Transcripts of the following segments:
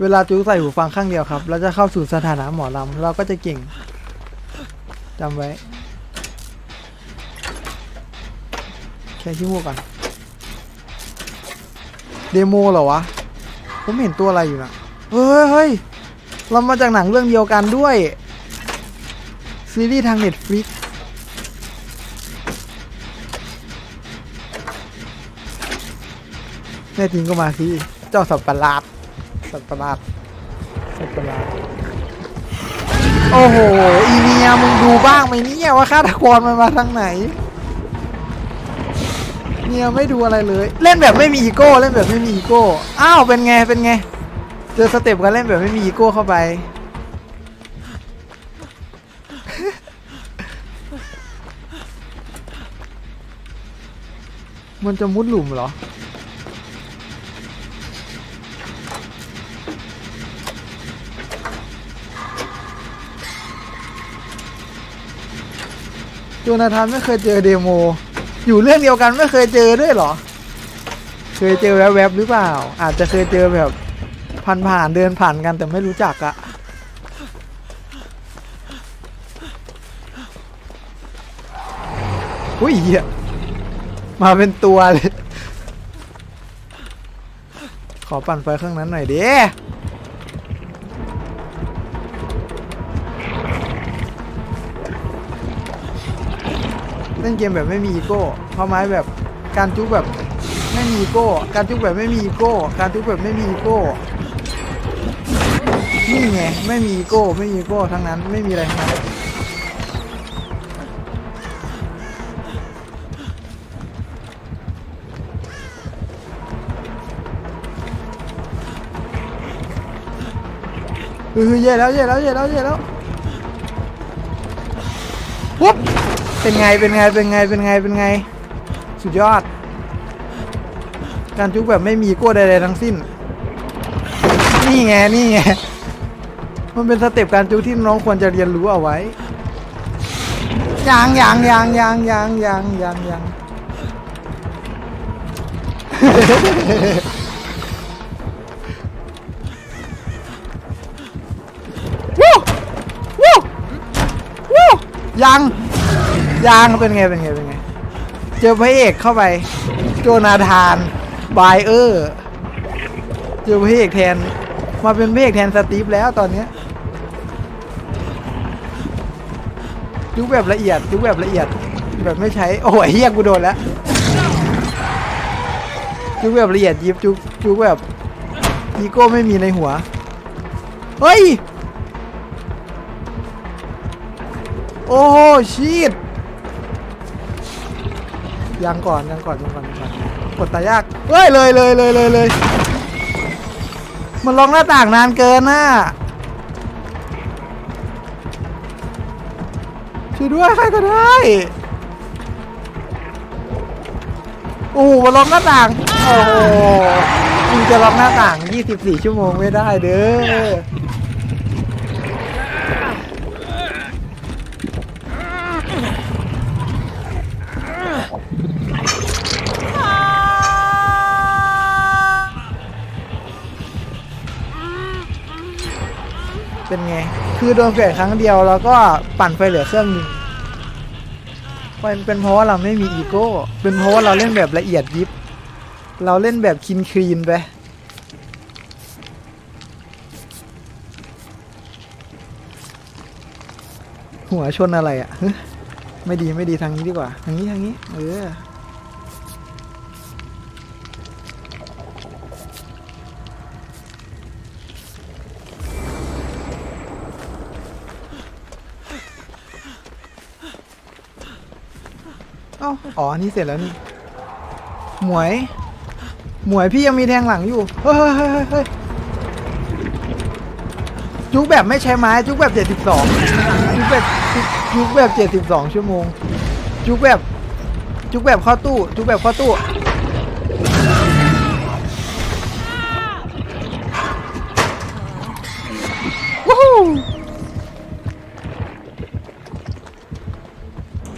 เวลาจูใส่หูฟังข้างเดียวครับ เราจะเข้าสู่สถานะหมอลำเราก็จะเก่งจำไว้ แค่ขี้มูกก่อน เดโมเหรอวะ ผมเห็นตัวอะไรอยู่นะเฮ้ยเฮ้ยเรามาจากหนังเรื่องเดียวกันด้วย ซีรีส์ทาง Netflix แน่จริงก็มาสิ เจ้าสัตว์ประหลาด สัตว์ประหลาดสัตว์ประหลาดโอ้โหอีเมียมึงดูบ้างไหมเนี่ยว่าฆาตกรมันมาทางไหนเมียไม่ดูอะไรเลย เล่นแบบไม่มีอีโก้เล่นแบบไม่มีอีโก้อ้าวเป็นไงเป็นไงเจอสเต็ปการเล่นแบบไม่มีอีโก้เข้าไปมันจะมุดหลุมเหรอ จนาธานไม่เคยเจอเดโม อยู่เรื่องเดียวกันไม่เคยเจอด้วยหรอ เคยเจอแวบๆหรือเปล่า อาจจะเคยเจอแบบผ่านๆเดินผ่านกันแต่ไม่รู้จักอะอุ้ยเหี้ยมาเป็นตัวเลย ขอปั่นไฟเครื่องนั้นหน่อยดิ เล่นเกมแบบไม่มีอีโก้เข้าไม้แบบการจุกแบบไม่มีอีโก้ การจุกแบบไม่มีอีโก้ การจุกแบบไม่มีอีโก้นี่ไงไม่มีอีโก้ไม่มีอีโก้ทั้งนั้นไม่มีอะไรทั้งนั้นเฮ้ยเย่แล้วเย่แล้วเย่แล้วเย่แล้ว เป็นไง เป็นไง เป็นไง เป็นไง เป็นไง สุดยอด การจุกแบบไม่มีโก้ใดๆทั้งสิ้น นี่ไง นี่ไง มันเป็นสเต็ปการจุกที่น้องควรจะเรียนรู้เอาไว้ยังยังยังยังยังยังยังยังวู้วู้วู้ยัง ยังเป็นไงเป็นไงเป็นไง เจอพระเอกเข้าไป โจนาธานบายเออร์เจอพระเอกแทน มาเป็นพระเอกแทนสตีฟแล้วตอนเนี้ยจุกแบบละเอียดจุกแบบละเอียด แบบไม่ใช้ โอ้ยเฮียกูโดนแล้วจุกแบบละเอียดยิบจุกจุกแบบอีโก้ไม่มีในหัว เฮ้ย โอ้ชีต ยังก่อนยังก่อนยังก่อนยังก่อนกดตายากเฮ้ยเลยเลยเลยเลยเลยมันลอกหน้าต่างนานเกินน่ะช่วยด้วยใครก็ได้โอ้โหมันล็อกหน้าต่าง โอ้โหมึงจะล็อกหน้าต่าง 24 ชั่วโมงไม่ได้เด้อ เป็นไง คือโดนเกลียดครั้งเดียวแล้วก็ปั่นไฟเหลือเครื่องหนึงเป็นเป็นเพราะว่าเราไม่มีอีโก้ เป็นเพราะว่าเราเล่นแบบละเอียดยิบ เราเล่นแบบคินคลีนไป หัวชนอะไรอะ่ะ ไม่ดีไม่ดีทางนี้ดีกว่า ทางนี้ทางนี้ เออ อ๋อนี่เสร็จแล้วนี่ หมวย หมวยพี่ยังมีแทงหลังอยู่ เฮ้ยเฮ้ยเฮ้ยเฮ้ยเฮ้ยจุกแบบไม่ใช้ไม้จุกแบบเจ็ดสิบสองจุกแบบจุกแบบเจ็ดสิบสองชั่วโมง จุกแบบ จุกแบบเข้าตู้ จุกแบบเข้าตู้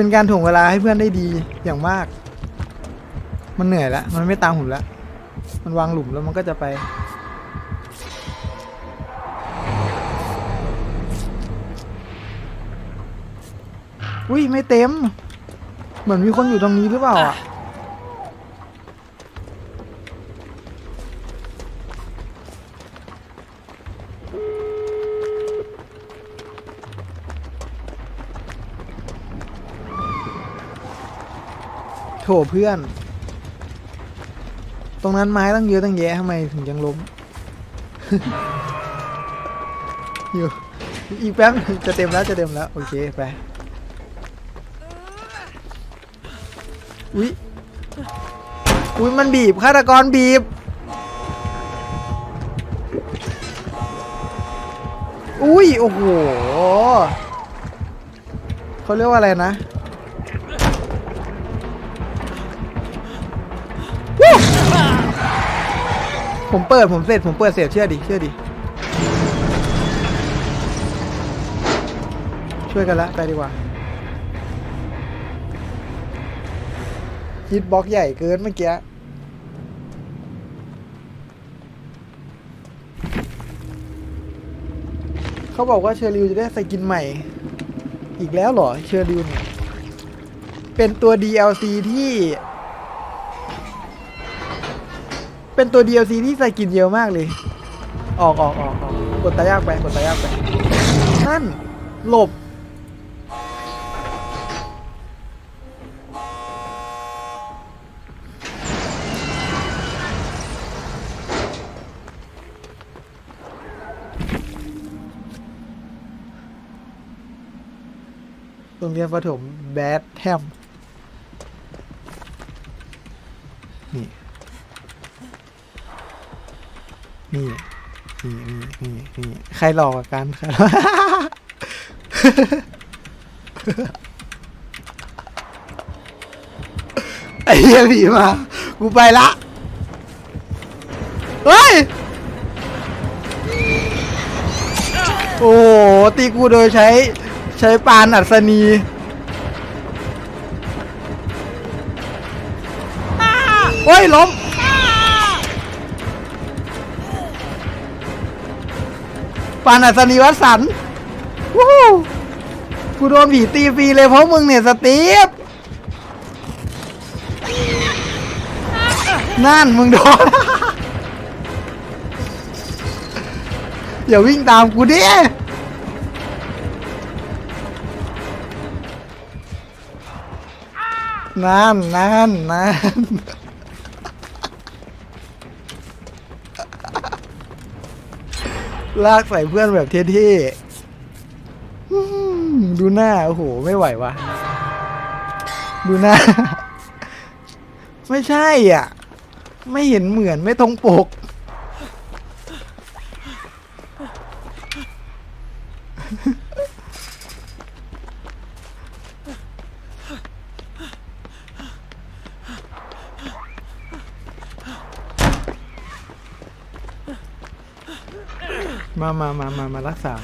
เป็นการถ่วงเวลาให้เพื่อนได้ดีอย่างมาก มันเหนื่อยแล้ว มันไม่ตามหุ่มแล้ว มันวางหลุมแล้วมันก็จะไป อุ้ยไม่เต็ม เหมือนมีคนอยู่ตรงนี้หรือเปล่าอะ เพื่อน ตรงนั้นไม้ตั้งเยอะตั้งแยะทำไมถึงยังล้ม อยู่ อีกแป๊บจะเต็มแล้วจะเต็มแล้ว โอเค ไป อุ้ยอุ้ยมันบีบฆาตกรบีบอุ้ย โอ้โหเขาเรียกว่าอะไรนะ ผมเปิดผมเสร็จผมเปิดเสร็จเชื่อดิเชื่อดิช่วยกันละไปดีกว่าฮิตบ็อกใหญ่เกินเมื่อกี้เขาบอกว่าเชอริวจะได้สกินใหม่ อีกแล้วเหรอเชอริวเนี่ยเป็นตัว DLC ที่ เป็นตัว DLC ที่ใส่กินเยอะมากเลย ออกออกออกออกกดตายากไปกดตายากไปนั่นหลบ โรงเรียนประถมแบดแฮม นี่ ใครหลอกกว่ากันใครหลอก ไอ้เหี้ยผีมา กูไปละ เฮ้ย โอ้โหตีกูโดยใช้ใช้ปานอัศนีโอ้ยล้ม ปานอัศนีวัดสันวู้ฮู้กูโดนผีตีฟรีเลยเพราะมึงเนี่ยสตีฟนั่นมึงโดน อย่าวิ่งตามกูดินั่นนั่นนั่น ลากใส่เพื่อนแบบเท่ๆดูหน้า โอ้โห ไม่ไหววะดูหน้า ไม่ใช่อะ ไม่เห็นเหมือนไม่ตรงปก มามามามามารักษา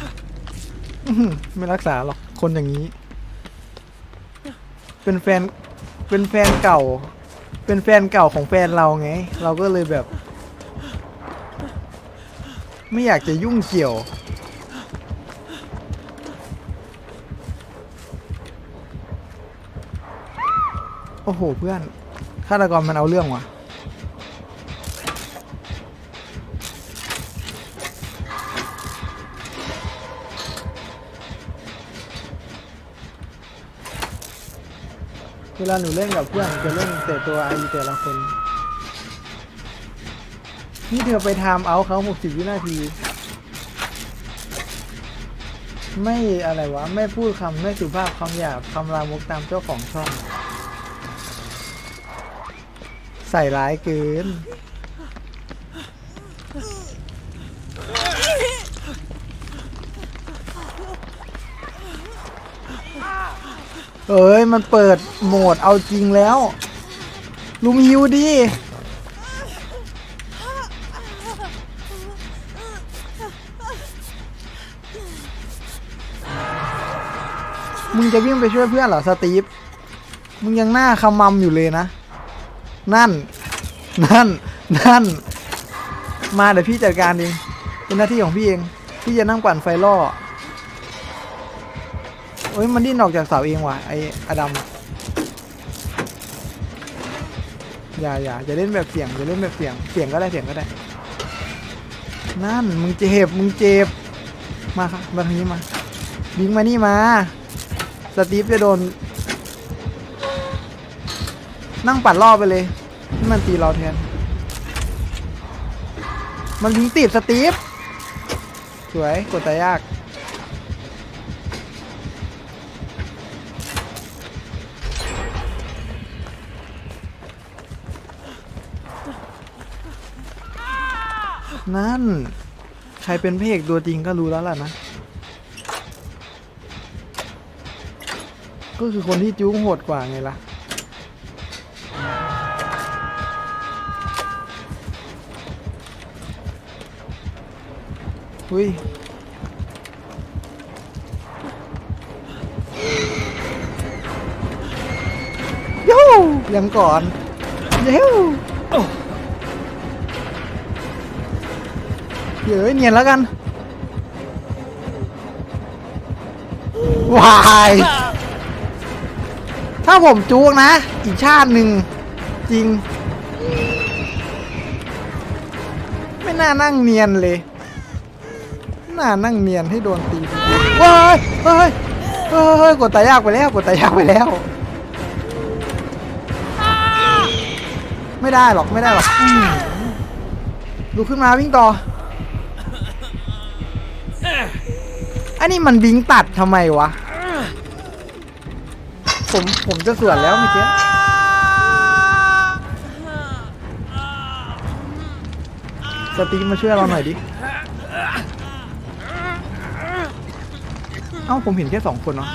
ไม่รักษาหรอก คนอย่างนี้ เป็นแฟน เป็นแฟนเก่า เป็นแฟนเก่าของแฟนเราไง เราก็เลยแบบ ไม่อยากจะยุ่งเกี่ยว โอ้โหเพื่อนฆาตกรมันเอาเรื่องว่ะ เวลาหนูเล่นกับเพื่อนจะเล่นแต่ตัวไอแต่ละคน นี่เธอไปทำเอาเขา60วินาที ไม่อะไรวะ ไม่พูดคำไม่สุภาพคำหยาบคำลามกตามเจ้าของช่อง ใส่ร้ายเกิน เอ้ย มันเปิดโหมดเอาจริงแล้ว ลุมฮิวดีมึงจะวิ่งไปช่วยเพื่อนเหรอ สตีฟ มึงยังหน้าขมำอยู่เลยนะ นั่น นั่น นั่น มาเดี๋ยวพี่จัดการเอง เป็นหน้าที่ของพี่เอง พี่จะนั่งปั่นไฟล่อ เอ้ยมันดิ้นออกจากเสาเองว่ะไออดัมอย่าอย่าอย่าเล่นแบบเสียงอย่าเล่นแบบเสียงเสียงก็ได้เสียงก็ได้ นั่นมึงเจ็บมึงเจ็บมาครับมาทางนี้มายิงมานี่มาสตีฟจะโดน นั่งปัดรอบไปเลยให้มันตีเราแทน มันยิงติดสตีฟสวยกดตายยาก นั่น ใครเป็นพระเอกตัวจริงก็รู้แล้วล่ะนะ ก็คือคนที่จู้โหดกว่าไงล่ะ อุ้ยยูยังก่อนยู เดี๋ยวเนียนแล้วกันวายถ้าผมจูกนะ อีกชาติหนึ่งจริง ไม่น่านั่งเนียนเลยน่านั่งเนียนให้โดนตีว้ายเฮ้ยเฮ้ยกดตายากไปแล้วกดตายากไปแล้ว ไม่ได้หรอกไม่ได้หรอกอืมลุกขึ้นมาวิ่งต่อ นนี้มันบิงตัดทำไมวะ ผมผมจะสวนแล้วเมื่อกี้สตีมาช่วยเราหน่อยดิ เอ้าผมเห็นแค่สองคนเนาะ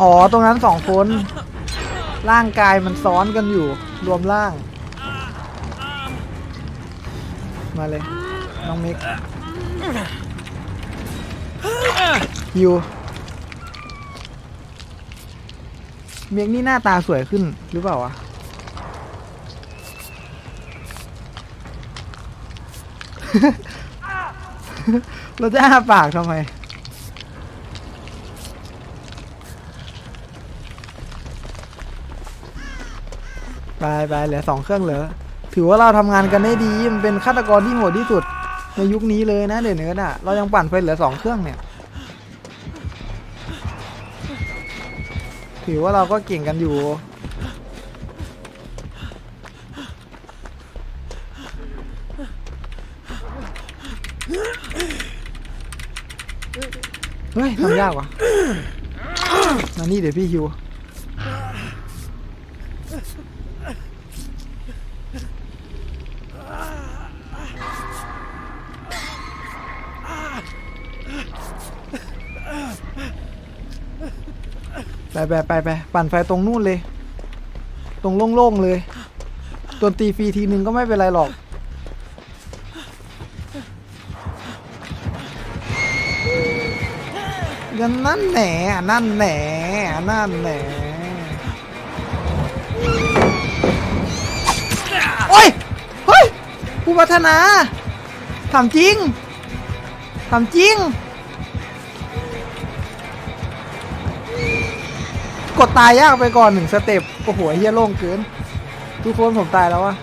อ๋อ ตรงนั้นสองคน ร่างกายมันซ้อนกันอยู่ รวมร่าง มาเลย น้องมิกฮิวเมียกนี่หน้าตาสวยขึ้นหรือเปล่าวะเราจะอ้าปากทำไม ไปไปเหลือสองเครื่องเหลือ ถือว่าเราทำงานกันได้ดีมันเป็นฆาตกรที่โหดที่สุด ในยุคนี้เลยนะเดี๋ยวนี้น่ะเรายังปั่นไปเหลือสองเครื่องเนี่ย ถือว่าเราก็เก่งกันอยู่เฮ้ยทำยากว่ะมานี่เดี๋ยวพี่ฮิว ไปไปไปไปปั่นไฟตรงนู่นเลย ตรงโล่งๆเลยโดนตีฟรีทีนึงก็ไม่เป็นไรหรอกกันนั่นแหน่นั่นแหน่นั่นแหน่โอ้ย เฮ้ย ผู้พัฒนาถามจริงถามจริง กดตายยากไปก่อนหนึ่งสเต็ปโอ้โหเฮียโล่งเกิน ทุกคนผมตายแล้ววะ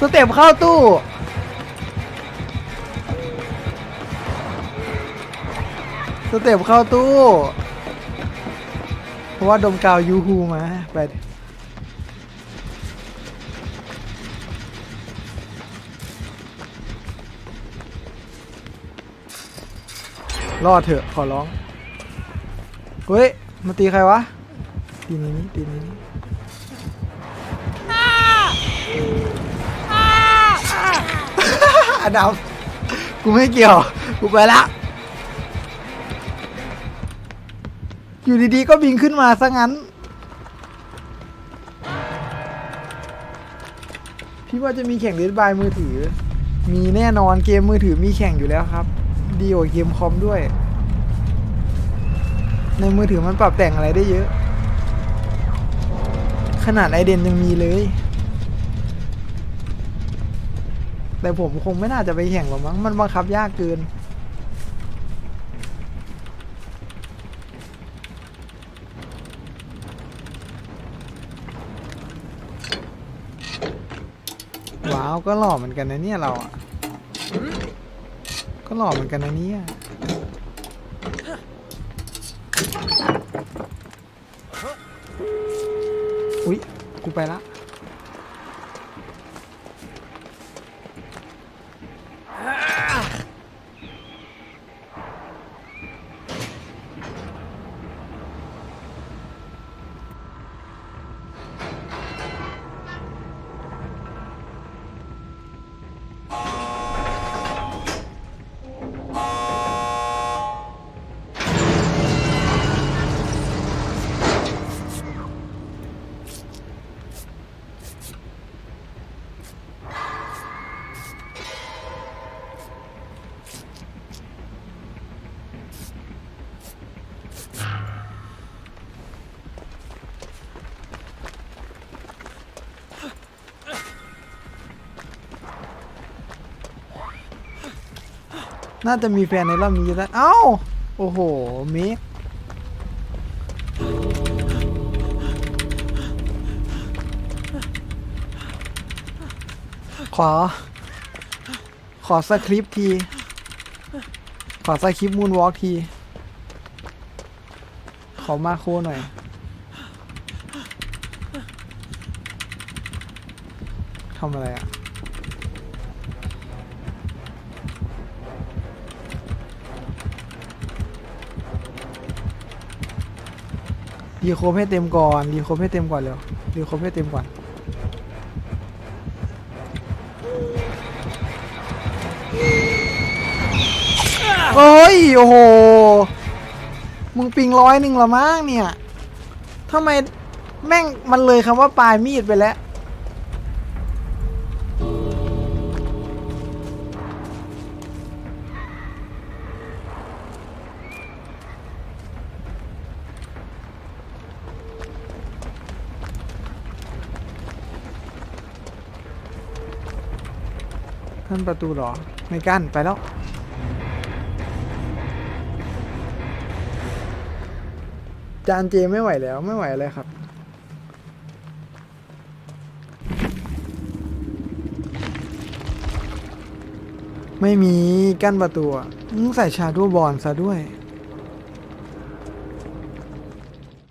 สเต็ปเข้าตู้สเต็ปเข้าตู้ ราะว่าดมกาวยูฮูมาไปรอดเถอะขอร้อง เฮ้ย มาตีใครวะ ตีนี้นี่ตีนี้นี่อดัมกูไม่เกี่ยว กูไปละ อยู่ดีๆก็บินขึ้นมาซะงั้น พี่ว่าจะมีแข่งเล่นบายมือถือ มีแน่นอนเกมมือถือมีแข่งอยู่แล้วครับ ดีกว่าเกมคอมด้วย ในมือถือมันปรับแต่งอะไรได้เยอะ ขนาดไอเดนยังมีเลย แต่ผมคงไม่น่าจะไปแข่งหรอกมั้ง มันบังคับยากเกิน ว้าวก็หล่อเหมือนกันนะเนี่ยเราอะก็หล่อเหมือนกันนะเนี่ยอุ๊ยกูไปละ น่าจะมีแฟนในรอบนี้แล้ว เอ้า โอ้โห มิกขอ ขอสคริปที ขอสคริปมูนวอล์กที ขอมาโคหน่อย ทำอะไรอะ รีโคมให้เต็มก่อนรีโคมให้เต็มก่อนเร็วรีโคมให้เต็มก่อนเฮ้ยโอ้โห มึงปิงร้อยหนึ่งละมั้งเนี่ยทำไมแม่งมันเลยคำว่าปลายมีดไปแล้ว นั่นประตูหรอ ไม่กั้น ไปแล้ว จานเจไม่ไหวแล้วไม่ไหวเลยครับ ไม่มีกั้นประตูอะมึงใส่ชาดูบอลซะด้วย